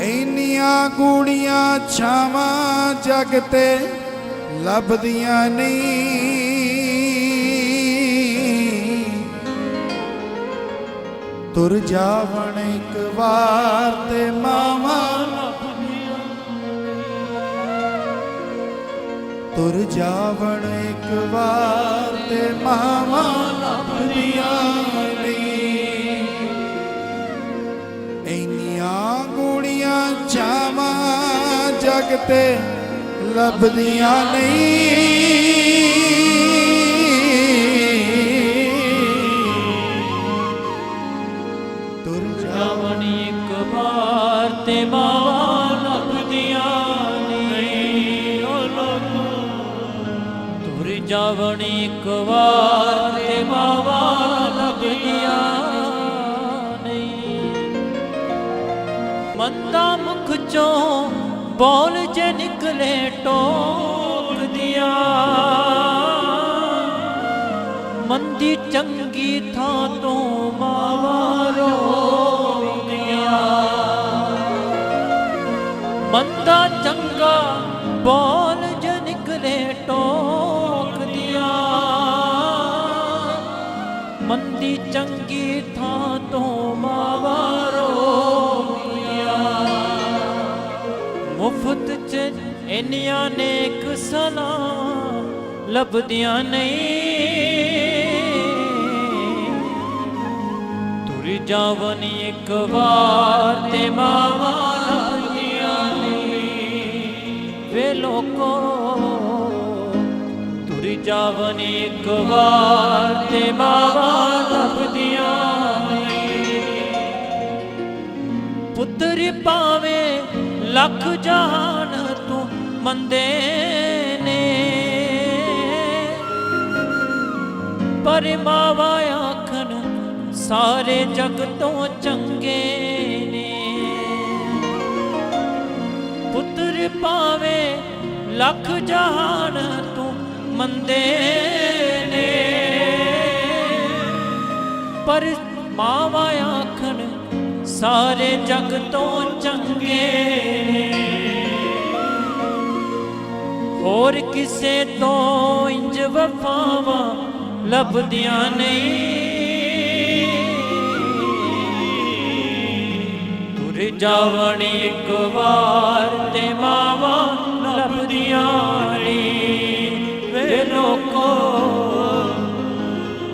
ਇੰਨੀਆਂ ਗੂੜੀਆਂ ਛਾਵਾਂ ਜਗ ਤੇ ਲੱਭਦੀਆਂ ਨਹੀਂ। ਤੁਰ ਜਾਵਣ ਇੱਕ ਵਾਰ ਤੇ ਮਾਵਾ ਤੁਰ ਜਾਵਣ ਇੱਕ ਵਾਰ ਤੇ ਮਾਵਾ ਛਾਵਾਂ ਲੱਭਦੀਆਂ ਨਹੀਂ। ਤੁਰ ਜਾ ਜਾਵਣ ਇੱਕ ਵਾਰ ਤੇ ਮਾਵਾ ਲੱਭਦੀਆਂ ਨਹੀਂ। ਓ ਲੋਕੋ, ਤੁਰ ਜਾਵਣ ਇੱਕ ਵਾਰ ਤੇ ਮਾਵਾ ਲੱਭਦੀਆਂ ਨਹੀਂ। ਮੰਦਾ ਮੁਖ ਚੋਂ ਬੋਲ ਜੇ ਨਿਕਲੇ ਟੋਕਦੀਆਂ ਮੰਦੀ ਚੰਗੀ ਥਾਂ ਤੋਂ ਮਾਵਾ ਰੋਂਦੀਆਂ। ਮੰਦਾ ਚੰਗਾ ਬੋਲ ਜ ਨਿਕਲੇ ਟੋਕਦੀਆਂ ਮੰਦੀ ਚੰਗੀ ਥਾਂ ਮੁਫਤ ਚ ਇੰਨੀਆਂ ਨੇਕ ਸਲਾਮ ਲੱਭਦੀਆਂ ਨਹੀਂ। ਤੁਰ ਜਾਵਨ ਇੱਕ ਵਾਰ ਤੇ ਮਾਵਾ ਲੱਭਦੀਆਂ ਨਹੀਂ। ਵੇ ਲੋਕੋ, ਤੁਰ ਜਾਵਨ ਇੱਕ ਵਾਰ ਤੇ ਮਾਵਾ ਲੱਭਦੀਆਂ ਨਹੀਂ। ਪੁੱਤਰ ਪਾਵੇ ਲੱਖ ਜਹਾਨ ਤੂੰ ਮੰਦੇ ਨੇ। ਪਰ ਮਾਵਾ ਆਖਣ, ਸਾਰੇ ਜਗ ਤੋਂ ਚੰਗੇ ਨੇ। ਪੁੱਤਰ ਪਾਵੇ, ਲੱਖ ਜਹਾਨ ਤੂੰ ਮੰਦੇ ਨੇ। ਪਰ ਮਾਵਾ ਆਖਣ ਸਾਰੇ ਜਗ ਤੋਂ ਚੰਗੇ ਹੋਰ ਕਿਸੇ ਤੋਂ ਇੰਜ ਵਫਾਵਾਂ ਲੱਭਦੀਆਂ ਨਹੀਂ। ਤੁਰ ਜਾਵਣ ਇੱਕ ਵਾਰ ਤੇ ਮਾਵਾ ਲੱਭਦੀਆਂ ਨਹੀਂ। ਵੇ ਲੋਕੋ,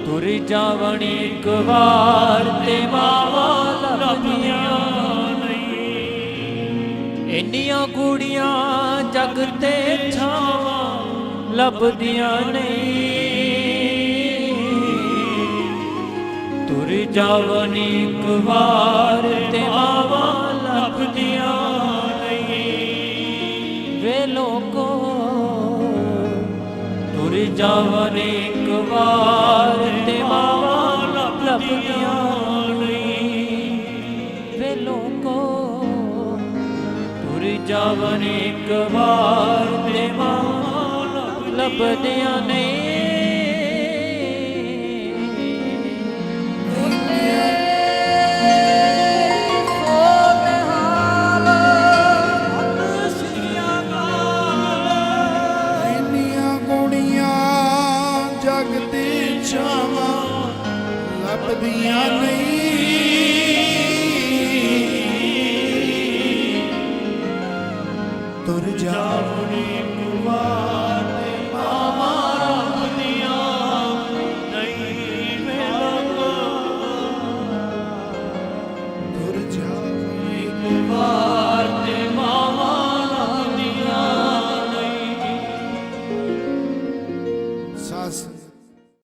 ਤੁਰ ਜਾਵਣ ਇੱਕ ਵਾਰ ਤੇ ਮਾਵਾ ਲੱਭਦੀਆਂ ਨਹੀਂ। ਇੰਨੀਆਂ ਕੁੜੀਆਂ ਜਗ ਤੇ ਛਾਵਾਂ ਲੱਭਦੀਆਂ ਨਹੀਂ। ਤੁਰ ਜਾਵਨ ਇੱਕ ਵਾਰ ਤੇ ਆਵਾ ਲੱਭਦੀਆਂ ਨਹੀਂ। ਵੇ ਲੋਕੋ, ਤੁਰ ਜਾਵਨ ਇੱਕ ਵਾਰ ਤੇ ਆਵਾ ਲੱਭਦੀਆਂ ਜਾਵਨ ਇੱਕ ਵਾਰ ਤੇ ਆਵਾ ਲੱਭਦੀਆਂ ਨਹੀਂ ਇੰਨੀਆਂ ਗੁਣੀਆਂ ਜਗ ਛਾਵਾਂ ਲੱਭਦੀਆਂ ਨਹੀਂ। ਤੁਰ ਜਾਵਣੀ ਕੁਵਾਰ